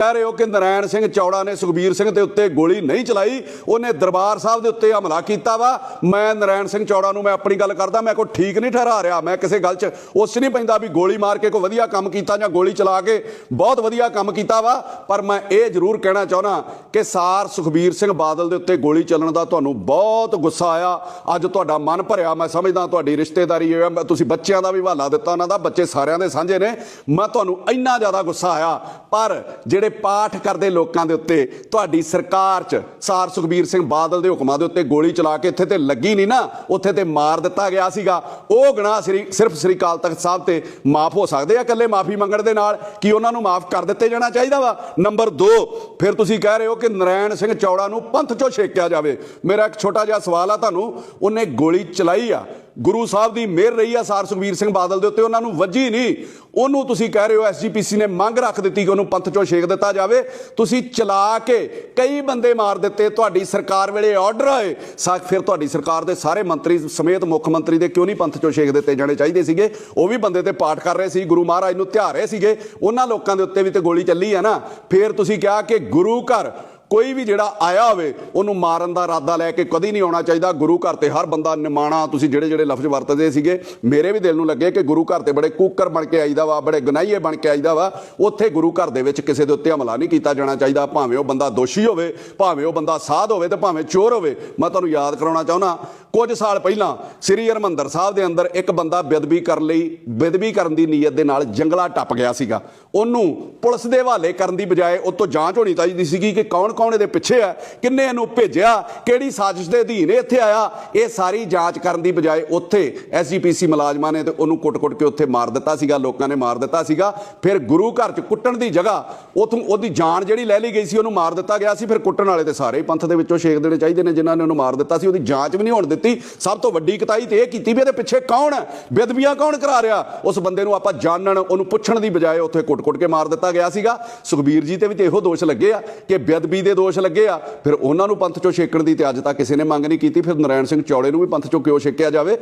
ਕਹਿ ਰਹੇ ਹੋ ਕਿ ਨਰਾਇਣ ਸਿੰਘ ਚੌੜਾ ਨੇ ਸੁਖਬੀਰ ਸਿੰਘ ਦੇ ਉੱਤੇ ਗੋਲੀ ਨਹੀਂ ਚਲਾਈ। ਉਹਨੇ ਦਰਬਾਰ ਸਾਹਿਬ ਦੇ ਉੱਤੇ ਹਮਲਾ ਕੀਤਾ ਵਾ। ਮੈਂ ਨਰਾਇਣ ਸਿੰਘ ਚੌੜਾ ਨੂੰ ਮੈਂ ਆਪਣੀ ਗੱਲ ਕਰਦਾ, ਮੈਂ ਕੋਈ ਠੀਕ ਨਹੀਂ ਠਹਿਰਾ ਰਿਹਾ। ਮੈਂ ਕਿਸੇ ਗੱਲ 'ਚ ਉਸ ਨਹੀਂ ਪੈਂਦਾ ਵੀ ਗੋਲੀ ਮਾਰ ਕੇ ਕੋਈ ਵਧੀਆ ਕੰਮ ਕੀਤਾ ਜਾਂ ਗੋਲੀ ਚਲਾ ਕੇ ਬਹੁਤ ਵਧੀਆ ਕੰਮ ਕੀਤਾ ਵਾ। ਪਰ ਮੈਂ ਇਹ ਜ਼ਰੂਰ ਕਹਿਣਾ ਚਾਹੁੰਦਾ ਕਿ ਸਾਰ ਸੁਖਬੀਰ ਸਿੰਘ ਬਾਦਲ ਦੇ ਉੱਤੇ ਗੋਲੀ ਚੱਲਣ ਦਾ ਤੁਹਾਨੂੰ ਬਹੁਤ ਗੁੱਸਾ ਆਇਆ। ਅੱਜ ਤੁਹਾਡਾ ਮਨ ਭਰਿਆ। ਮੈਂ ਸਮਝਦਾ ਤੁਹਾਡੀ ਰਿਸ਼ਤੇਦਾਰੀ ਹੈ। ਮੈਂ- ਤੁਸੀਂ ਬੱਚਿਆਂ ਦਾ ਵੀ ਹਵਾਲਾ ਦਿੱਤਾ, ਉਹਨਾਂ ਦਾ। ਬੱਚੇ ਸਾਰਿਆਂ ਦੇ ਸਾਂਝੇ ਨੇ। ਮੈਂ ਤੁਹਾਨੂੰ ਇੰਨਾ ਜ਼ਿਆਦਾ ਗੁੱਸਾ ਆਇਆ। ਪਰ ਜਿਹੜੇ ਪਾਠ ਕਰਦੇ ਲੋਕਾਂ ਦੇ ਉੱਤੇ। ਤੁਹਾਡੀ ਸਰਕਾਰ 'ਚ ਸਾਰ ਸੁਖਬੀਰ ਸਿੰਘ ਬਾਦਲ ਦੇ ਹੁਕਮਾਂ ਦੇ ਉੱਤੇ ਗੋਲੀ ਚਲਾ ਕੇ ਇੱਥੇ ਤੇ ਲੱਗੀ ਨਹੀਂ ਨਾ, ਉੱਥੇ ਤੇ ਮਾਰ ਦਿੱਤਾ ਗਿਆ ਸੀਗਾ। ਉਹ ਗੁਨਾਹ ਸ੍ਰੀ, ਸਿਰਫ ਸ੍ਰੀ ਅਕਾਲ ਤਖਤ ਸਾਹਿਬ ਤੇ ਮਾਫ ਹੋ ਸਕਦੇ ਆ ਇਕੱਲੇ ਮਾਫੀ ਮੰਗਣ ਦੇ ਨਾਲ? ਕੀ ਉਹਨਾਂ ਨੂੰ ਮਾਫ ਕਰ ਦਿੱਤੇ ਜਾਣਾ ਚਾਹੀਦਾ ਵਾ? ਨੰਬਰ 2 ਫਿਰ ਤੁਸੀਂ ਕਹਿ ਰਹੇ ਹੋ ਕਿ ਨਰਾਇਣ ਸਿੰਘ ਚੌੜਾ ਨੂੰ ਪੰਥ ਚੋਂ ਛੇਕਿਆ ਜਾਵੇ। ਮੇਰਾ ਇੱਕ ਛੋਟਾ ਜਿਹਾ ਸਵਾਲ ਆ ਤੁਹਾਨੂੰ, ਉਹਨੇ ਗੋਲੀ ਚਲਾਈ ਆ। ਗੁਰੂ ਸਾਹਿਬ ਦੀ ਮਿਹਰ ਰਹੀ ਆ ਸਾਰ ਸੁਖਬੀਰ ਸਿੰਘ ਬਾਦਲ ਦੇ ਉੱਤੇ। ਉਹਨਾਂ ਨੂੰ ਵੱਜੀ ਨਹੀਂ। ਉਹਨੂੰ ਤੁਸੀਂ ਕਹਿ ਰਹੇ ਹੋ ਐਸਜੀਪੀਸੀ ਨੇ ਮੰਗ ਰੱਖ ਦਿੱਤੀ ਕਿ ਉਹਨੂੰ ਪੰਥ ਚੋਂ ਛੇਕ ਦਿੱਤਾ ਜਾਵੇ। ਤੁਸੀਂ ਚਲਾ ਕੇ ਕਈ ਬੰਦੇ ਮਾਰ ਦਿੱਤੇ। ਤੁਹਾਡੀ ਸਰਕਾਰ ਵੇਲੇ ਆਰਡਰ ਆਏ। ਸਾ ਫਿਰ ਤੁਹਾਡੀ ਸਰਕਾਰ ਦੇ ਸਾਰੇ ਮੰਤਰੀ ਸਮੇਤ ਮੁੱਖ ਮੰਤਰੀ ਦੇ ਕਿਉਂ ਨਹੀਂ ਪੰਥ ਚੋਂ ਛੇਕ ਦਿੱਤੇ ਜਾਣੇ ਚਾਹੀਦੇ ਸੀਗੇ? ਉਹ ਵੀ ਬੰਦੇ ਤੇ ਪਾਠ ਕਰ ਰਹੇ ਸੀ। ਗੁਰੂ ਮਹਾਰਾਜ ਨੂੰ ਧਿਆ ਰਹੇ ਸੀਗੇ। ਉਹਨਾਂ ਲੋਕਾਂ ਦੇ ਉੱਤੇ ਵੀ ਤੇ ਗੋਲੀ ਚੱਲੀ ਆ ਨਾ। ਫਿਰ ਤੁਸੀਂ ਕਿਹਾ ਕਿ ਗੁਰੂ ਘਰ ਕੋਈ ਵੀ ਜਿਹੜਾ ਆਇਆ ਹੋਵੇ, ਉਹਨੂੰ ਮਾਰਨ ਦਾ ਇਰਾਦਾ ਲੈ ਕੇ ਕਦੀ ਨਹੀਂ ਆਉਣਾ ਚਾਹੀਦਾ। ਗੁਰੂ ਘਰ ਤੇ ਹਰ ਬੰਦਾ ਨਿਮਾਣਾ, ਤੁਸੀਂ ਜਿਹੜੇ ਜਿਹੜੇ ਲਫ਼ਜ਼ ਵਰਤਦੇ ਸੀਗੇ, ਮੇਰੇ ਵੀ ਦਿਲ ਨੂੰ ਲੱਗੇ ਕਿ ਗੁਰੂ ਘਰ ਤੇ ਬੜੇ ਕੂਕਰ ਬਣ ਕੇ ਆਈਦਾ ਵਾ, ਬੜੇ ਗਨਾਈਏ ਬਣ ਕੇ ਆਈਦਾ ਵਾ। ਉੱਥੇ ਗੁਰੂ ਘਰ ਦੇ ਵਿੱਚ ਕਿਸੇ ਦੇ ਉੱਤੇ ਹਮਲਾ ਨਹੀਂ ਕੀਤਾ ਜਾਣਾ ਚਾਹੀਦਾ। ਭਾਵੇਂ ਉਹ ਬੰਦਾ ਦੋਸ਼ੀ ਹੋਵੇ, ਭਾਵੇਂ ਉਹ ਬੰਦਾ ਸਾਧ ਹੋਵੇ ਤੇ ਭਾਵੇਂ ਚੋਰ ਹੋਵੇ। ਮੈਂ ਤੁਹਾਨੂੰ ਯਾਦ ਕਰਾਉਣਾ ਚਾਹੁੰਦਾ, ਕੁਝ ਸਾਲ ਪਹਿਲਾਂ ਸ੍ਰੀ ਹਰਮੰਦਰ ਸਾਹਿਬ ਦੇ ਅੰਦਰ ਇੱਕ ਬੰਦਾ ਬੇਦਬੀ ਕਰਨ ਲਈ ਬੇਦਬੀ ਕਰਨ ਦੀ ਨੀਅਤ ਦੇ ਨਾਲ ਜੰਗਲਾ ਟੱਪ ਗਿਆ ਸੀਗਾ। ਉਹਨੂੰ ਪੁਲਿਸ ਦੇ ਹਵਾਲੇ ਕਰਨ ਦੀ ਬਜਾਏ ਉਹ ਤੋਂ ਜਾਂਚ ਹੋਣੀ ਚਾਹੀਦੀ ਸੀਗੀ ਕਿ ਕੌਣ ਕੌਣ ਇਹਦੇ ਪਿੱਛੇ ਆ? ਕਿੰਨੇ ਇਹਨੂੰ ਭੇਜਿਆ? ਕਿਹੜੀ ਸਾਜ਼ਿਸ਼ ਦੇ ਅਧੀਨ ਇੱਥੇ ਆਇਆ? ਇਹ ਸਾਰੀ ਜਾਂਚ ਕਰਨ ਦੀ ਬਜਾਏ ਉੱਥੇ ਐਸਜੀਪੀਸੀ ਮੁਲਾਜ਼ਮਾਂ ਨੇ ਤੇ ਉਹਨੂੰ ਕੁੱਟ-ਕੁੱਟ ਕੇ ਉੱਥੇ ਮਾਰ ਦਿੱਤਾ ਸੀਗਾ, ਲੋਕਾਂ ਨੇ ਮਾਰ ਦਿੱਤਾ ਸੀਗਾ। ਫਿਰ ਗੁਰੂ ਘਰ 'ਚ ਕੁੱਟਣ ਦੀ ਜਗ੍ਹਾ ਉਥੋਂ ਉਹਦੀ ਜਾਨ ਜਿਹੜੀ ਲੈ ਲਈ ਗਈ ਸੀ, ਉਹਨੂੰ ਮਾਰ ਦਿੱਤਾ ਗਿਆ ਸੀ। ਫਿਰ ਕੁੱਟਣ ਵਾਲੇ ਤੇ ਸਾਰੇ ਪੰਥ ਦੇ ਵਿੱਚੋਂ ਛੇਕ ਦੇਣੇ ਚਾਹੀਦੇ ਨੇ ਜਿਨ੍ਹਾਂ ਨੇ ਉਹਨੂੰ ਮਾਰ ਦਿੱਤਾ ਸੀ। ਉਹਦੀ ਜਾਂਚ ਵੀ ਨਹੀਂ ਹੋਣ ਦਿੱਤੀ। ਸਭ ਤੋਂ ਵੱਡੀ ਕਤਾਈ ਤੇ ਇਹ ਕੀਤੀ ਵੀ ਇਹਦੇ ਪਿੱਛੇ ਕੌਣ ਹੈ? ਬੇਦਬੀਆਂ ਕੌਣ ਕਰਾ ਰਿਹਾ? ਉਸ ਬੰਦੇ ਨੂੰ ਆਪਾਂ ਜਾਣਨ, ਉਹਨੂੰ ਪੁੱਛਣ ਦੀ ਬਜਾਏ ਉੱਥੇ ਕੁੱਟ-ਕੁੱਟ ਕੇ ਮਾਰ ਦਿੱਤਾ ਗਿਆ ਸੀਗਾ। ਸੁਖਬੀਰ ਜੀ ਤੇ ਵੀ ਤੇ ਇਹੋ ਦੋਸ਼ ਲੱਗੇ ਆ ਕਿ ਬੇਦਬੀ ਦੇ ਦੋਸ਼ ਲੱਗੇ ਆ। ਫਿਰ ਉਹਨਾਂ ਨੂੰ ਪੰਥ ਚੋਂ ਛੇਕਣ ਦੀ ਤੇ ਅੱਜ ਤੱਕ ਕਿਸੇ ਨੇ ਮੰਗ ਨਹੀਂ ਕੀਤੀ। ਫਿਰ ਨਰਾਇਣ ਸਿੰਘ ਚੌੜੇ ਨੂੰ ਵੀ ਪੰਥ ਚੋਂ ਕਿਉਂ ਛੇਕਿਆ ਜਾਵੇ?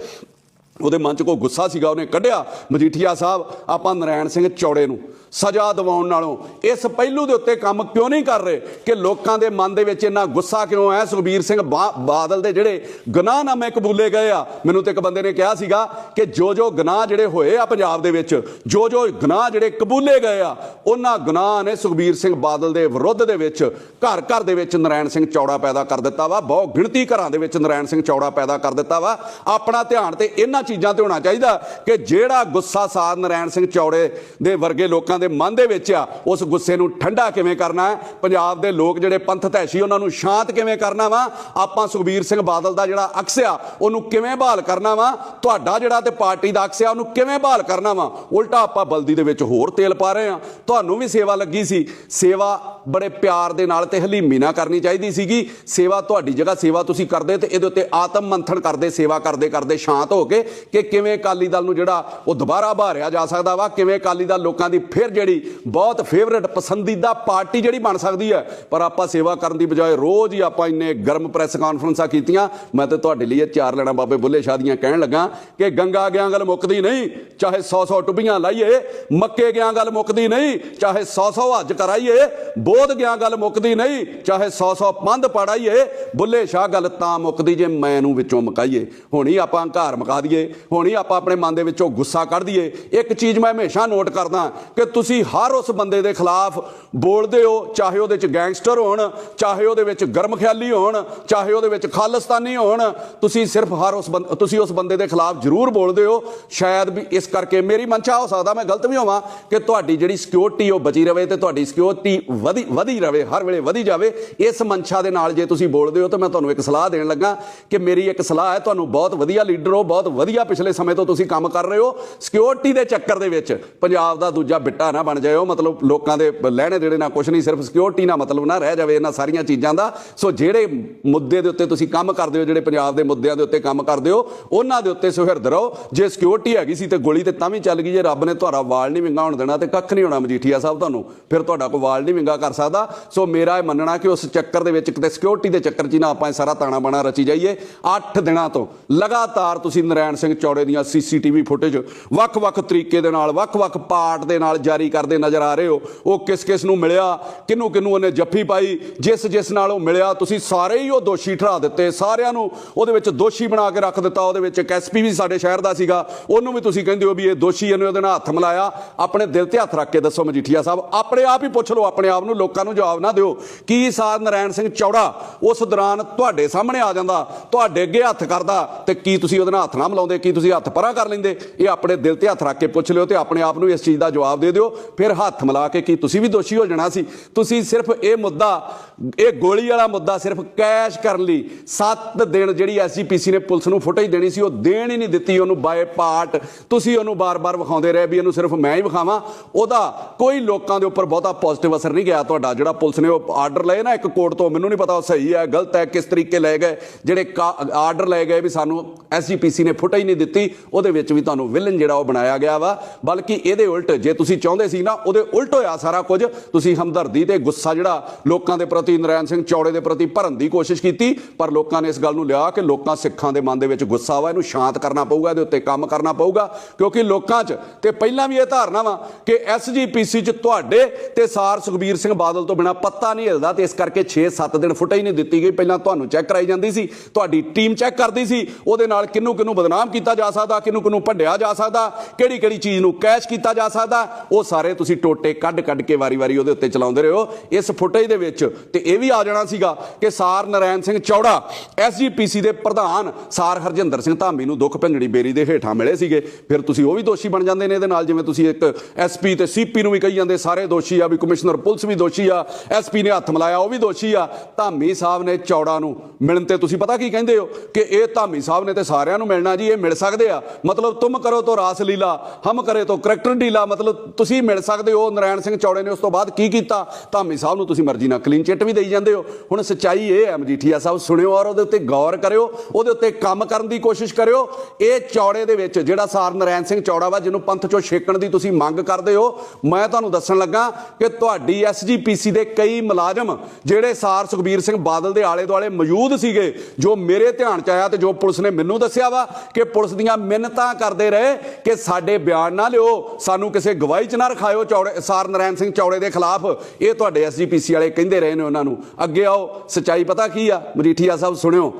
ਉਹਦੇ ਮਨ 'ਚ ਕੋਈ ਗੁੱਸਾ ਸੀਗਾ, ਉਹਨੇ ਕੱਢਿਆ ਮਜੀਠੀਆ ਸਾਹਿਬ, ਆਪਾਂ ਨਰਾਇਣ ਸਿੰਘ ਚੌੜੇ ਨੂੰ ਸਜ਼ਾ ਦਿਵਾਉਣ ਨਾਲੋਂ ਇਸ ਪਹਿਲੂ ਦੇ ਉੱਤੇ ਕੰਮ ਕਿਉਂ ਨਹੀਂ ਕਰ ਰਹੇ ਕਿ ਲੋਕਾਂ ਦੇ ਮਨ ਦੇ ਵਿੱਚ ਇੰਨਾ ਗੁੱਸਾ ਕਿਉਂ ਹੈ? ਸੁਖਬੀਰ ਸਿੰਘ ਬਾਦਲ ਦੇ ਜਿਹੜੇ ਗੁਨਾਹਨਾਮੇ ਕਬੂਲੇ ਗਏ ਆ, ਮੈਨੂੰ ਤੇ ਇੱਕ ਬੰਦੇ ਨੇ ਕਿਹਾ ਸੀਗਾ ਕਿ ਜੋ ਜੋ ਗੁਨਾਹ ਜਿਹੜੇ ਹੋਏ ਆ ਪੰਜਾਬ ਦੇ ਵਿੱਚ ਜੋ ਜੋ ਗੁਨਾਹ ਜਿਹੜੇ ਕਬੂਲੇ ਗਏ ਆ, ਉਹਨਾਂ ਗੁਨਾਹ ਨੇ ਸੁਖਬੀਰ ਸਿੰਘ ਬਾਦਲ ਦੇ ਵਿਰੁੱਧ ਦੇ ਵਿੱਚ ਘਰ ਘਰ ਦੇ ਵਿੱਚ ਨਰਾਇਣ ਸਿੰਘ ਚੌੜਾ ਪੈਦਾ ਕਰ ਦਿੱਤਾ ਵਾ, ਬਹੁਤ ਗਿਣਤੀ ਘਰਾਂ ਦੇ ਵਿੱਚ ਨਰਾਇਣ ਸਿੰਘ ਚੌੜਾ ਪੈਦਾ ਕਰ ਦਿੱਤਾ ਵਾ। ਆਪਣਾ ਧਿਆਨ ਤੇ ਇਹਨਾਂ ਚੀਜ਼ਾਂ ਤੇ ਹੋਣਾ ਚਾਹੀਦਾ ਕਿ ਜਿਹੜਾ ਗੁੱਸਾ ਸਾਧ ਨਰਾਇਣ ਸਿੰਘ ਚੌੜੇ ਦੇ ਵਰਗੇ ਲੋਕਾਂ ਦੇ ਮਨ ਦੇ ਵਿੱਚ ਆ, ਉਸ ਗੁੱਸੇ ਨੂੰ ਠੰਡਾ ਕਿਵੇਂ ਕਰਨਾ ਹੈ? ਪੰਜਾਬ ਦੇ ਲੋਕ ਜਿਹੜੇ ਪੰਥ ਧੈਸ਼ੀ, ਉਹਨਾਂ ਨੂੰ ਸ਼ਾਂਤ ਕਿਵੇਂ ਕਰਨਾ ਵਾ? ਆਪਾਂ ਸੁਖਬੀਰ ਸਿੰਘ ਬਾਦਲ ਦਾ ਜਿਹੜਾ ਅਕਸ ਆ, ਉਹਨੂੰ ਕਿਵੇਂ ਬਹਾਲ ਕਰਨਾ ਵਾ? ਤੁਹਾਡਾ ਜਿਹੜਾ ਤੇ ਪਾਰਟੀ ਦਾ ਅਕਸ ਆ, ਉਹਨੂੰ ਕਿਵੇਂ ਬਹਾਲ ਕਰਨਾ ਵਾ? ਉਲਟਾ ਆਪਾਂ ਬਲਦੀ ਦੇ ਵਿੱਚ ਹੋਰ ਤੇਲ ਪਾ ਰਹੇ ਆ। ਤੁਹਾਨੂੰ ਵੀ ਸੇਵਾ ਲੱਗੀ ਸੀ। ਸੇਵਾ ਬੜੇ ਪਿਆਰ ਦੇ ਨਾਲ ਤੇ ਹਲੀਮੀ ਨਾਲ ਕਰਨੀ ਚਾਹੀਦੀ ਸੀਗੀ। ਸੇਵਾ ਤੁਹਾਡੀ ਜਗ੍ਹਾ, ਸੇਵਾ ਤੁਸੀਂ ਕਰਦੇ ਤੇ ਇਹਦੇ ਉੱਤੇ ਆਤਮ ਮੰਥਨ ਕਰਦੇ, ਸੇਵਾ ਕਰਦੇ ਕਰਦੇ ਸ਼ਾਂਤ ਹੋ ਕੇ ਕਿ ਕਿਵੇਂ ਅਕਾਲੀ ਦਲ ਨੂੰ ਜਿਹੜਾ ਉਹ ਦੁਬਾਰਾ ਬਹਾਰਿਆ ਜਾ ਸਕਦਾ ਵਾ, ਕਿਵੇਂ ਅਕਾਲੀ ਦਲ ਲੋਕਾਂ ਦੀ ਫਿਰ ਜਿਹੜੀ ਬਹੁਤ ਫੇਵਰਟ ਪਸੰਦੀਦਾ ਪਾਰਟੀ ਜਿਹੜੀ ਬਣ ਸਕਦੀ ਹੈ। ਪਰ ਆਪਾਂ ਸੇਵਾ ਕਰਨ ਦੀ ਬਜਾਏ ਰੋਜ਼ ਹੀ ਆਪਾਂ ਇੰਨੇ ਗਰਮ ਪ੍ਰੈਸ ਕਾਨਫਰੰਸਾਂ ਕੀਤੀਆਂ। ਮੈਂ ਤੇ ਤੁਹਾਡੇ ਲਈ ਇਹ ਚਾਰ ਲੈਣਾ ਬਾਬੇ ਬੁੱਲੇ ਸ਼ਾਹ ਦੀਆਂ ਕਹਿਣ ਲੱਗਾ ਕਿ ਗੰਗਾ ਗਿਆ ਗੱਲ ਮੁੱਕਦੀ ਨਹੀਂ, ਚਾਹੇ 100 100 ਟੁੱਬੀਆਂ ਲਾਈਏ, ਮੱਕੇ ਗਿਆ ਗੱਲ ਮੁੱਕਦੀ ਨਹੀਂ, ਚਾਹੇ 100 100 ਹੱਜ ਕਰਾਈਏ, ਬੋਧ ਗਿਆ ਗੱਲ ਮੁੱਕਦੀ ਨਹੀਂ, ਚਾਹੇ 100 100 ਪੰਧ ਪੜਾਈਏ, ਬੁੱਲੇ ਸ਼ਾਹ ਗੱਲ ਤਾਂ ਮੁੱਕਦੀ ਜੇ ਮੈਂ ਨੂੰ ਵਿੱਚੋਂ ਮਕਾਈਏ। ਹੁਣੀ ਆਪਾਂ ਘਰ ਮਕਾ ਦਈਏ। ਹੋਣੀ ਆਪਾਂ ਆਪਣੇ ਮਨ ਦੇ ਵਿੱਚੋਂ ਗੁੱਸਾ ਕੱਢ ਦਈਏ। ਇੱਕ ਚੀਜ਼ ਮੈਂ ਹਮੇਸ਼ਾ ਨੋਟ ਕਰਦਾ ਕਿ ਤੁਸੀਂ ਹਰ ਉਸ ਬੰਦੇ ਦੇ ਖਿਲਾਫ ਬੋਲਦੇ ਹੋ, ਚਾਹੇ ਉਹਦੇ ਚ ਗੈਂਗਸਟਰ ਹੋਣ, ਚਾਹੇ ਉਹਦੇ ਵਿੱਚ ਗਰਮ ਖਿਆਲੀ ਹੋਣ, ਚਾਹੇ ਉਹਦੇ ਵਿੱਚ ਖਾਲਿਸਤਾਨੀ ਹੋਣ, ਤੁਸੀਂ ਸਿਰਫ ਹਰ ਉਸ ਬੰਦ- ਤੁਸੀਂ ਉਸ ਬੰਦੇ ਦੇ ਖਿਲਾਫ ਜ਼ਰੂਰ ਬੋਲਦੇ ਹੋ। ਸ਼ਾਇਦ ਵੀ ਇਸ ਕਰਕੇ ਮੇਰੀ ਮਨਸ਼ਾ ਹੋ ਸਕਦਾ, ਮੈਂ ਗਲਤ ਵੀ ਹੋਵਾਂ ਕਿ ਤੁਹਾਡੀ ਜਿਹੜੀ ਸਿਕਿਉਰਿਟੀ ਉਹ ਬਚੀ ਰਵੇ ਤੇ ਤੁਹਾਡੀ ਸਿਕਿਉਰਿਟੀ ਵਧੀ ਵਧੀ ਰਵੇ, ਹਰ ਵੇਲੇ ਵਧੀ ਜਾਵੇ। ਇਸ ਮਨਸ਼ਾ ਦੇ ਨਾਲ ਜੇ ਤੁਸੀਂ ਬੋਲਦੇ ਹੋ ਤਾਂ ਮੈਂ ਤੁਹਾਨੂੰ ਇੱਕ ਸਲਾਹ ਦੇਣ ਲੱਗਾ ਕਿ ਮੇਰੀ ਇੱਕ ਸਲਾਹ ਹੈ, ਤੁਹਾਨੂੰ ਬਹੁਤ ਵਧੀਆ ਲੀਡਰ ਹੋ, ਬਹੁਤ ਵਧੀਆ ਵਧੀਆ ਪਿਛਲੇ ਸਮੇਂ ਤੋਂ ਤੁਸੀਂ ਕੰਮ ਕਰ ਰਹੇ ਹੋ ਸਿਕਿਉਰਿਟੀ ਦੇ ਚੱਕਰ ਦੇ ਵਿੱਚ ਪੰਜਾਬ ਦਾ ਦੂਜਾ ਬਿੱਟਾ ਨਾ ਬਣ ਜਾਇਓ, ਮਤਲਬ ਲੋਕਾਂ ਦੇ ਲੈਣੇ ਦੇਣੇ ਨਾਲ ਕੁਝ ਨਹੀਂ, ਸਿਰਫ ਸਿਕਿਉਰਿਟੀ ਨਾਲ ਮਤਲਬ ਨਾ ਰਹਿ ਜਾਵੇ ਇਹਨਾਂ ਸਾਰੀਆਂ ਚੀਜ਼ਾਂ ਦਾ। ਸੋ ਜਿਹੜੇ ਮੁੱਦੇ ਦੇ ਉੱਤੇ ਤੁਸੀਂ ਕੰਮ ਕਰਦੇ ਹੋ, ਜਿਹੜੇ ਪੰਜਾਬ ਦੇ ਮੁੱਦਿਆਂ ਦੇ ਉੱਤੇ ਕੰਮ ਕਰਦੇ ਹੋ, ਉਹਨਾਂ ਦੇ ਉੱਤੇ ਸੁਹਿਰਦ ਰਹੋ। ਜੇ ਸਿਕਿਉਰਿਟੀ ਹੈਗੀ ਸੀ ਤੇ ਗੋਲੀ ਤੇ ਤਾਂ ਵੀ ਚੱਲ ਗਈ, ਜੇ ਰੱਬ ਨੇ ਤੁਹਾਡਾ ਵਾਲ ਨਹੀਂ ਵਿੰਗਾ ਹੋਣ ਦੇਣਾ ਤੇ ਕੱਖ ਨਹੀਂ ਹੋਣਾ ਮਜੀਠੀਆ ਸਾਹਿਬ ਤੁਹਾਨੂੰ, ਫਿਰ ਤੁਹਾਡਾ ਕੋਈ ਵਾਲ ਨਹੀਂ ਵਿੰਗਾ ਕਰ ਸਕਦਾ। ਸੋ ਮੇਰਾ ਇਹ ਮੰਨਣਾ ਕਿ ਉਸ ਚੱਕਰ ਦੇ ਵਿੱਚ ਕਿਤੇ ਸਿਕਿਉਰਿਟੀ ਦੇ ਚੱਕਰ 'ਚ ਹੀ ਨਾ ਆਪਾਂ ਇਹ ਸਾਰਾ ਤਾਣਾ ਬਾਣਾ ਰਚੀ ਜਾਈਏ। 8 ਦਿਨਾਂ ਤੋਂ ਲਗਾਤਾਰ ਤੁਸੀਂ ਨਰਾਇਣ ਸਿੰਘ ਸਿੰਘ ਚੌੜੇ ਦੀਆਂ ਸੀਸੀਟੀਵੀ ਫੁਟੇਜ ਵੱਖ-ਵੱਖ ਤਰੀਕੇ ਦੇ ਨਾਲ ਵੱਖ-ਵੱਖ ਪਾਰਟ ਦੇ ਨਾਲ ਜਾਰੀ ਕਰਦੇ ਨਜ਼ਰ ਆ ਰਹੇ ਹੋ। ਉਹ ਕਿਸ ਕਿਸ ਨੂੰ ਮਿਲਿਆ, ਕਿਹਨੂੰ ਕਿਹਨੂੰ ਉਹਨੇ ਜੱਫੀ ਪਾਈ, ਜਿਸ ਜਿਸ ਨਾਲ ਉਹ ਮਿਲਿਆ, ਤੁਸੀਂ ਸਾਰੇ ਹੀ ਉਹ ਦੋਸ਼ੀ ਠਹਿਰਾ ਦਿੱਤੇ। ਸਾਰਿਆਂ ਨੂੰ ਉਹਦੇ ਵਿੱਚ ਦੋਸ਼ੀ ਬਣਾ ਕੇ ਰੱਖ ਦਿੱਤਾ, ਉਹਦੇ ਵਿੱਚ ਇੱਕ ਐਸਪੀ ਵੀ ਸਾਡੇ ਸ਼ਹਿਰ ਦਾ ਸੀਗਾ। ਉਹਨੂੰ ਵੀ ਤੁਸੀਂ ਕਹਿੰਦੇ ਹੋ ਵੀ ਇਹ ਦੋਸ਼ੀ ਇਹਨੇ ਉਹਦੇ ਨਾਲ ਹੱਥ ਮਿਲਾਇਆ। ਆਪਣੇ ਦਿਲ ਤੇ ਹੱਥ ਰੱਖ ਕੇ ਦੱਸੋ ਮਜੀਠੀਆ ਸਾਹਿਬ, ਆਪਣੇ ਆਪ ਹੀ ਪੁੱਛ ਲਓ, ਆਪਣੇ ਆਪ ਨੂੰ ਲੋਕਾਂ ਨੂੰ ਜਵਾਬ ਨਾ ਦਿਓ। ਕੀ ਸਾਧ ਨਰਾਇਣ ਸਿੰਘ ਚੌੜਾ ਉਸ ਦੌਰਾਨ ਤੁਹਾਡੇ ਸਾਹਮਣੇ ਆ ਜਾਂਦਾ, ਤੁਹਾਡੇ ਅੱਗੇ ਹੱਥ ਕਰਦਾ ਤੇ ਕੀ ਤੁਸੀਂ ਉਹਦੇ ਨਾਲ ਹੱਥ ਨਾ ਮਿਲਾਉਂਦੇ? ਕੀ ਤੁਸੀਂ ਹੱਥ ਪਰਾਂ ਕਰ ਲੈਂਦੇ, ਇਹ ਆਪਣੇ ਦਿਲ ਤੇ ਹੱਥ ਰੱਖ ਕੇ ਪੁੱਛ ਲਿਓ ਤੇ ਆਪਣੇ ਆਪ ਨੂੰ ਇਸ ਚੀਜ਼ ਦਾ ਜਵਾਬ ਦੇ ਦਿਓ। ਫਿਰ ਹੱਥ ਮਿਲਾ ਕੇ ਕੀ ਤੁਸੀਂ ਵੀ ਦੋਸ਼ੀ ਹੋ ਜਾਣਾ ਸੀ। ਤੁਸੀਂ ਸਿਰਫ ਇਹ ਮੁੱਦਾ, ਇਹ ਗੋਲੀ ਵਾਲਾ ਮੁੱਦਾ ਸਿਰਫ ਕੈਸ਼ ਕਰਨ ਲਈ 7 ਦਿਨ ਜਿਹੜੀ ਐਸਜੀਪੀਸੀ ਨੇ ਪੁਲਿਸ ਨੂੰ ਫੁਟੇਜ ਦੇਣੀ ਸੀ, ਉਹ ਦੇਣ ਹੀ ਨਹੀਂ ਦਿੱਤੀ ਉਹਨੂੰ ਬਾਏ ਪਾਰਟ। ਤੁਸੀਂ ਉਹਨੂੰ ਬਾਰ-ਬਾਰ ਵਿਖਾਉਂਦੇ ਰਹੇ ਵੀ ਇਹਨੂੰ ਸਿਰਫ ਮੈਂ ਹੀ ਵਿਖਾਵਾਂ। ਉਹਦਾ ਕੋਈ ਲੋਕਾਂ ਦੇ ਉੱਪਰ ਬਹੁਤਾ ਪੋਜ਼ਿਟਿਵ ਅਸਰ ਨਹੀਂ ਗਿਆ ਤੁਹਾਡਾ। ਜਿਹੜਾ ਪੁਲਿਸ ਨੇ ਉਹ ਆਰਡਰ ਲਏ ਨਾ ਇੱਕ ਕੋਰਟ ਤੋਂ, ਮੈਨੂੰ ਨਹੀਂ ਪਤਾ ਉਹ ਸਹੀ ਹੈ, ਗਲਤ ਹੈ, ਕਿਸ ਤਰੀਕੇ ਲਏ ਗਏ। ਜਿਹੜੇ ਆਰਡਰ ਲਏ ਗਏ ਵੀ ਸਾਨੂੰ ਐਸਜੀਪੀਸੀ ਨੇ ਫੁਟੇਜ ਨਹੀਂ ਦਿੱਤੀ। ਉਹਦੇ ਵਿੱਚ ਵੀ ਤੁਹਾਨੂੰ ਵਿਲਨ ਜਿਹੜਾ ਉਹ ਬਣਾਇਆ ਗਿਆ ਵਾ। ਬਲਕਿ ਇਹਦੇ ਉਲਟ ਜੇ ਤੁਸੀਂ ਚਾਹੁੰਦੇ ਸੀ ਨਾ, ਉਹਦੇ ਉਲਟ ਹੋਇਆ ਸਾਰਾ ਕੁਝ। ਤੁਸੀਂ ਹਮਦਰਦੀ ਤੇ ਗੁੱਸਾ ਜਿਹੜਾ ਲੋਕਾਂ ਦੇ ਪ੍ਰਤੀ, ਨਰੈਣ ਸਿੰਘ ਚੌੜੇ ਦੇ ਪ੍ਰਤੀ ਭਰਨ ਦੀ ਕੋਸ਼ਿਸ਼ ਕੀਤੀ। ਪਰ ਲੋਕਾਂ ਨੇ ਇਸ ਗੱਲ ਨੂੰ ਲਿਆ ਕਿ ਲੋਕਾਂ ਸਿੱਖਾਂ ਦੇ ਮਨ ਦੇ ਵਿੱਚ ਗੁੱਸਾ ਵਾ, ਇਹਨੂੰ ਸ਼ਾਂਤ ਕਰਨਾ ਪਊਗਾ, ਇਹਦੇ ਉੱਤੇ ਕੰਮ ਕਰਨਾ ਪਊਗਾ। ਕਿਉਂਕਿ ਲੋਕਾਂ 'ਚ, ਤੇ ਪਹਿਲਾਂ ਵੀ ਇਹ ਧਾਰਨਾ ਵਾ ਕਿ ਐਸਜੀਪੀਸੀ 'ਚ ਤੁਹਾਡੇ ਤੇ ਸਾਰ ਸੁਖਬੀਰ ਸਿੰਘ ਬਾਦਲ ਤੋਂ ਬਿਨਾ ਪੱਤਾ ਨਹੀਂ ਹਿਲਦਾ ਤੇ ਇਸ ਕਰਕੇ 6-7 ਦਿਨ ਫੁਟੇਜ ਨਹੀਂ ਦਿੱਤੀ ਗਈ। ਪਹਿਲਾਂ ਤੁਹਾਨੂੰ ਚੈੱਕ ਕਰਾਈ ਜਾਂਦੀ ਸੀ, ਤੁਹਾਡੀ ਟੀਮ ਚੈੱਕ ਕਰਦੀ ਸੀ। ਉਹਦੇ ਨਾਲ ਕਿੰਨੂੰ ਕਿੰਨੂੰ ਬਦਨਾਮ ਕੀਤਾ ਜਾ ਸਕਦਾ ਕਿੰਨੂੰ ਕਿੰਨੂੰ ਭੰਡਿਆ ਜਾ ਸਕਦਾ ਕਿਹੜੀ ਕਿਹੜੀ ਚੀਜ਼ ਨੂੰ ਕੈਸ਼ ਕੀਤਾ ਜਾ ਸਕਦਾ, ਉਹ ਸਾਰੇ ਤੁਸੀਂ ਟੋਟੇ ਕੱਢ ਕੱਢ ਕੇ ਵਾਰੀ-ਵਾਰੀ ਉਹਦੇ ਉੱਤੇ ਚਲਾਉਂਦੇ ਰਹੋ। ਇਸ ਫੁਟੇਜ ਦੇ ਵਿੱਚ ਤੇ ਇਹ ਵੀ ਆ ਜਾਣਾ ਸੀਗਾ ਕਿ ਸਾਰ ਨਰੈਣ ਸਿੰਘ ਚੌੜਾ ਐਸਜੀਪੀਸੀ ਦੇ ਪ੍ਰਧਾਨ ਸਾਰ ਹਰਜਿੰਦਰ ਸਿੰਘ ਧਾਮੀ ਨੂੰ ਦੁੱਖ ਭੰਜਣੀ ਬੇਰੀ ਦੇ ਹੇਠਾਂ ਮਿਲੇ ਸੀਗੇ। ਫਿਰ ਤੁਸੀਂ ਉਹ ਵੀ ਦੋਸ਼ੀ ਬਣ ਜਾਂਦੇ ਨੇ ਇਹਦੇ ਨਾਲ, ਜਿਵੇਂ ਤੁਸੀਂ ਇੱਕ ਐਸਪੀ ਤੇ ਸੀਪੀ ਨੂੰ ਵੀ ਕਹੀ ਜਾਂਦੇ, ਸਾਰੇ ਦੋਸ਼ੀ ਆ, ਵੀ ਕਮਿਸ਼ਨਰ ਪੁਲਿਸ ਵੀ ਦੋਸ਼ੀ ਆ ਐਸਪੀ ਨੇ ਹੱਥ ਮਿਲਾਇਆ, ਉਹ ਵੀ ਦੋਸ਼ੀ ਆ। ਧਾਮੀ ਸਾਹਿਬ ਨੇ ਚੌੜਾ ਨੂੰ ਮਿਲਣ ਤੇ ਤੁਸੀਂ ਪਤਾ ਕੀ ਕਹਿੰਦੇ ਹੋ? ਕਿ ਇਹ ਧਾਮੀ ਸਾਹਿਬ ਨੇ ਤੇ ਸਾਰਿਆਂ ਨੂੰ ਮਿਲਣਾ ਜੀ, ਇਹ ਮਿਲ ਸਕਦੇ ਆ। ਮਤਲਬ ਤੁਮ ਕਰੋ ਤਾਂ ਰਾਸ ਲੀਲਾ, ਹਮ ਕਰੇ ਤਾਂ ਕਰੈਕਟਰ ਢੀਲਾ। ਮਤਲਬ ਤੁਸੀਂ ਮਿਲ ਸਕਦੇ ਹੋ, ਨਰਾਇਣ ਸਿੰਘ ਚੌੜੇ ਨੇ ਉਸ ਤੋਂ ਬਾਅਦ ਕੀ ਕੀਤਾ? ਧਾਮੀ ਸਾਹਿਬ ਨੂੰ ਤੁਸੀਂ ਮਰਜ਼ੀ ਨਾਲ ਕਲੀਨ ਚਿੱਟ ਵੀ ਦੇਈ ਜਾਂਦੇ ਹੋ। ਹੁਣ ਸੱਚਾਈ ਇਹ ਹੈ, ਮਜੀਠੀਆ ਸਾਹਿਬ, ਸੁਣਿਓ ਔਰ ਉਹਦੇ ਉੱਤੇ ਗੌਰ ਕਰਿਓ, ਉਹਦੇ ਉੱਤੇ ਕੰਮ ਕਰਨ ਦੀ ਕੋਸ਼ਿਸ਼ ਕਰਿਓ। ਇਹ ਚੌੜੇ ਦੇ ਵਿੱਚ ਜਿਹੜਾ ਸਾਰ ਨਰਾਇਣ ਸਿੰਘ ਚੌੜਾ ਵਾ, ਜਿਹਨੂੰ ਪੰਥ ਚੋਂ ਛੇਕਣ ਦੀ ਤੁਸੀਂ ਮੰਗ ਕਰਦੇ ਹੋ, ਮੈਂ ਤੁਹਾਨੂੰ ਦੱਸਣ ਲੱਗਾ ਕਿ ਤੁਹਾਡੀ ਐਸਜੀਪੀਸੀ ਦੇ ਕਈ ਮੁਲਾਜ਼ਮ, ਜਿਹੜੇ ਸਾਰ ਸੁਖਬੀਰ ਸਿੰਘ ਬਾਦਲ ਦੇ ਆਲੇ ਦੁਆਲੇ ਮੌਜੂਦ ਸੀਗੇ, ਜੋ ਮੇਰੇ ਧਿਆਨ ਚ ਆਇਆ ਤੇ ਜੋ ਪੁਲਿਸ ਨੇ ਮੈਨੂੰ ਦੱਸਿਆ ਵਾ ਕਿ ਪੁਲਿਸ ਦੀਆਂ ਮਿੰਨਤਾਂ ਕਰਦੇ ਰਹੇ ਕਿ ਸਾਡੇ ਬਿਆਨ ਨਾ ਲਿਓ, ਸਾਨੂੰ ਕਿਸੇ ਗਵਾਹੀ ਚ ਨਾ ਰਖਾਇਓ ਚੌੜੇ, ਸਾਰ ਨਰਾਇਣ ਸਿੰਘ ਚੌੜੇ ਦੇ ਖਿਲਾਫ। ਇਹ ਤੁਹਾਡੇ ਐਸਜੀਪੀਸੀ ਵਾਲੇ ਕਹਿੰਦੇ ਰਹੇ ਨੇ ਉਹਨਾਂ ਨੂੰ। ਅੱਗੇ ਆਓ, ਸਚਾਈ ਪਤਾ ਕੀ ਆ? ਮਜੀਠੀਆ ਸਾਹਿਬ, ਸੁਣਿਓ।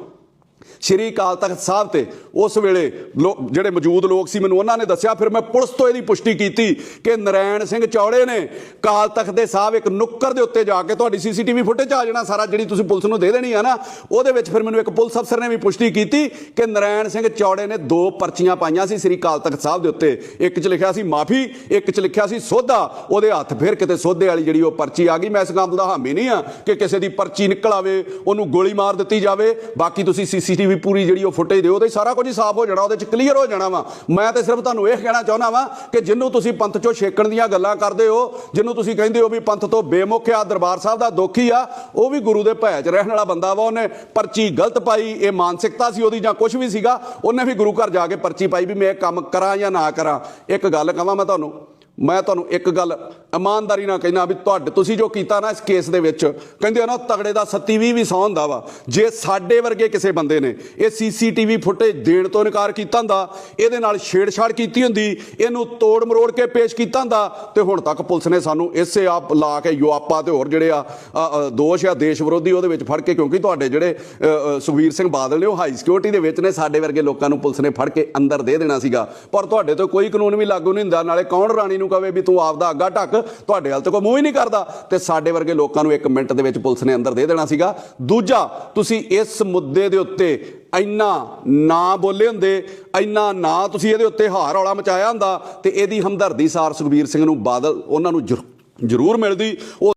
ਸ਼੍ਰੀ ਅਕਾਲ ਤਖਤ ਸਾਹਿਬ ਤੇ ਉਸ ਵੇਲੇ ਲੋ- ਜਿਹੜੇ ਮੌਜੂਦ ਲੋਕ ਸੀ, ਮੈਨੂੰ ਉਹਨਾਂ ਨੇ ਦੱਸਿਆ, ਫਿਰ ਮੈਂ ਪੁਲਿਸ ਤੋਂ ਇਹਦੀ ਪੁਸ਼ਟੀ ਕੀਤੀ ਕਿ ਨਰੈਣ ਸਿੰਘ ਚੌੜੇ ਨੇ ਕਾਲ ਤਖਤ ਦੇ ਸਾਹਿਬ ਇੱਕ ਨੁੱਕਰ ਦੇ ਉੱਤੇ ਜਾ ਕੇ ਤੁਹਾਡੀ ਸੀਸੀਟੀਵੀ ਫੁਟੇਜ ਆ ਜਾਣਾ ਸਾਰਾ, ਜਿਹੜੀ ਤੁਸੀਂ ਪੁਲਿਸ ਨੂੰ ਦੇ ਦੇਣੀ ਆ ਨਾ, ਉਹਦੇ ਵਿੱਚ ਫਿਰ ਮੈਨੂੰ ਇੱਕ ਪੁਲਿਸ ਅਫਸਰ ਨੇ ਵੀ ਪੁਸ਼ਟੀ ਕੀਤੀ ਕਿ ਨਰੈਣ ਸਿੰਘ ਚੌੜੇ ਨੇ ਦੋ ਪਰਚੀਆਂ ਪਾਈਆਂ ਸੀ ਸ੍ਰੀ ਅਕਾਲ ਤਖਤ ਸਾਹਿਬ ਦੇ ਉੱਤੇ, ਇੱਕ 'ਚ ਲਿਖਿਆ ਸੀ ਮਾਫੀ, ਇੱਕ 'ਚ ਲਿਖਿਆ ਸੀ ਸੋਧਾ, ਉਹਦੇ ਹੱਥ ਫਿਰ ਕਿਤੇ ਸੋਧੇ ਵਾਲੀ ਜਿਹੜੀ ਉਹ ਪਰਚੀ ਆ ਗਈ, ਮੈਂ ਇਸ ਗੱਲ ਦਾ ਹਾਮੀ ਨਹੀਂ ਆ ਕਿ ਕਿਸੇ ਦੀ ਪਰਚੀ ਨਿਕਲ ਆਵੇ, ਉਹਨੂੰ ਗੋਲੀ ਮਾਰ ਦਿੱਤੀ ਜਾਵੇ, ਬਾਕੀ ਤੁਸੀਂ ਸੀਸੀਟੀਵੀ ਪੂਰੀ ਜਿਹੜੀ ਉਹ ਫੁਟੇਜ ਦੇ ਉਹਦੇ ਸਾਰਾ ਕੁਝ ਹੀ ਸਾਫ਼ ਹੋ ਜਾਣਾ, ਉਹਦੇ 'ਚ ਕਲੀਅਰ ਹੋ ਜਾਣਾ ਵਾ। ਮੈਂ ਤੇ ਸਿਰਫ ਤੁਹਾਨੂੰ ਇਹ ਕਹਿਣਾ ਚਾਹੁੰਦਾ ਵਾਂ ਕਿ ਜਿੰਨੂੰ ਤੁਸੀਂ ਪੰਥ 'ਚੋਂ ਛੇਕਣ ਦੀਆਂ ਗੱਲਾਂ ਕਰਦੇ ਹੋ, ਜਿਹਨੂੰ ਤੁਸੀਂ ਕਹਿੰਦੇ ਹੋ ਵੀ ਪੰਥ ਤੋਂ ਬੇਮੁਖ ਆ, ਦਰਬਾਰ ਸਾਹਿਬ ਦਾ ਦੋਖੀ ਆ, ਉਹ ਵੀ ਗੁਰੂ ਦੇ ਭੈ 'ਚ ਰਹਿਣ ਵਾਲਾ ਬੰਦਾ ਵਾ ਉਹਨੇ ਪਰਚੀ ਗਲਤ ਪਾਈ, ਇਹ ਮਾਨਸਿਕਤਾ ਸੀ ਉਹਦੀ ਜਾਂ ਕੁਝ ਵੀ ਸੀਗਾ, ਉਹਨੇ ਵੀ ਗੁਰੂ ਘਰ ਜਾ ਕੇ ਪਰਚੀ ਪਾਈ ਵੀ ਮੈਂ ਇਹ ਕੰਮ ਕਰਾਂ ਜਾਂ ਨਾ ਕਰਾਂ। ਇੱਕ ਗੱਲ ਕਹਾਂ ਮੈਂ ਤੁਹਾਨੂੰ ਮੈਂ ਤੁਹਾਨੂੰ ਇੱਕ ਗੱਲ ਇਮਾਨਦਾਰੀ ਨਾਲ ਕਹਿਣਾ ਵੀ ਤੁਹਾਡੇ ਤੁਸੀਂ ਜੋ ਕੀਤਾ ਨਾ ਇਸ ਕੇਸ ਦੇ ਵਿੱਚ ਕਹਿੰਦੇ ਆ ਨਾ ਤਗੜੇ ਦਾ ਸੱਤੀ ਵੀਹ ਵੀ ਸੌ ਹੁੰਦਾ ਵਾ। ਜੇ ਸਾਡੇ ਵਰਗੇ ਕਿਸੇ ਬੰਦੇ ਨੇ ਇਹ ਸੀਸੀਟੀਵੀ ਫੁਟੇਜ ਦੇਣ ਤੋਂ ਇਨਕਾਰ ਕੀਤਾ ਹੁੰਦਾ ਇਹਦੇ ਨਾਲ ਛੇੜਛਾੜ ਕੀਤੀ ਹੁੰਦੀ ਇਹਨੂੰ ਤੋੜ ਮਰੋੜ ਕੇ ਪੇਸ਼ ਕੀਤਾ ਹੁੰਦਾ ਤੇ ਹੁਣ ਤੱਕ ਪੁਲਿਸ ਨੇ ਸਾਨੂੰ ਇਸੇ ਆਪ ਲਾ ਕੇ ਯੁਆਪਾ ਤੇ ਹੋਰ ਜਿਹੜੇ ਆ ਦੋਸ਼ ਆ ਦੇਸ਼ ਵਿਰੋਧੀ ਉਹਦੇ ਵਿੱਚ ਫੜ ਕੇ ਕਿਉਂਕਿ ਤੁਹਾਡੇ ਜਿਹੜੇ ਅ, ਸੁਖਬੀਰ ਸਿੰਘ ਬਾਦਲ ਨੇ ਉਹ ਹਾਈ ਸਿਕਿਉਰਿਟੀ ਦੇ ਵਿੱਚ ਨੇ ਸਾਡੇ ਵਰਗੇ ਲੋਕਾਂ ਨੂੰ ਪੁਲਿਸ ਨੇ ਫੜ ਕੇ ਅੰਦਰ ਦੇ ਦੇਣਾ ਸੀਗਾ। ਪਰ ਤੁਹਾਡੇ ਤੋਂ ਕੋਈ ਕਾਨੂੰਨ ਵੀ ਲਾਗੂ ਨਹੀਂ ਹੁੰਦਾ ਨਾਲੇ ਕੌਣ ਰਾਣੀ ਨੂੰ ਕਵੇ ਵੀ ਤੂੰ ਆਪਦਾ ਅੱਗਾ ਢੱਕ, ਤੁਹਾਡੇ ਹਾਲ ਤੇ ਕੋਈ ਮੂੰਹ ਹੀ ਨਹੀਂ ਕਰਦਾ। ਤੇ ਸਾਡੇ ਵਰਗੇ ਲੋਕਾਂ ਨੂੰ ਇੱਕ ਮਿੰਟ ਦੇ ਵਿੱਚ ਪੁਲਿਸ ਨੇ ਅੰਦਰ ਦੇ ਦੇਣਾ ਸੀਗਾ। ਦੂਜਾ, ਤੁਸੀਂ ਇਸ ਮੁੱਦੇ ਦੇ ਉੱਤੇ ਇੰਨਾ ਨਾ ਬੋਲੇ ਹੁੰਦੇ, ਇੰਨਾ ਨਾ ਤੁਸੀਂ ਇਹਦੇ ਉੱਤੇ ਹਾਰ ਹੌਲਾ ਮਚਾਇਆ ਹੁੰਦਾ, ਤੇ ਇਹਦੀ ਹਮਦਰਦੀ ਸਾਰ ਸੁਖਬੀਰ ਸਿੰਘ ਨੂੰ ਬਾਦਲ ਉਹਨਾਂ ਨੂੰ ਜ਼ਰੂਰ ਮਿਲਦੀ। ਉਹ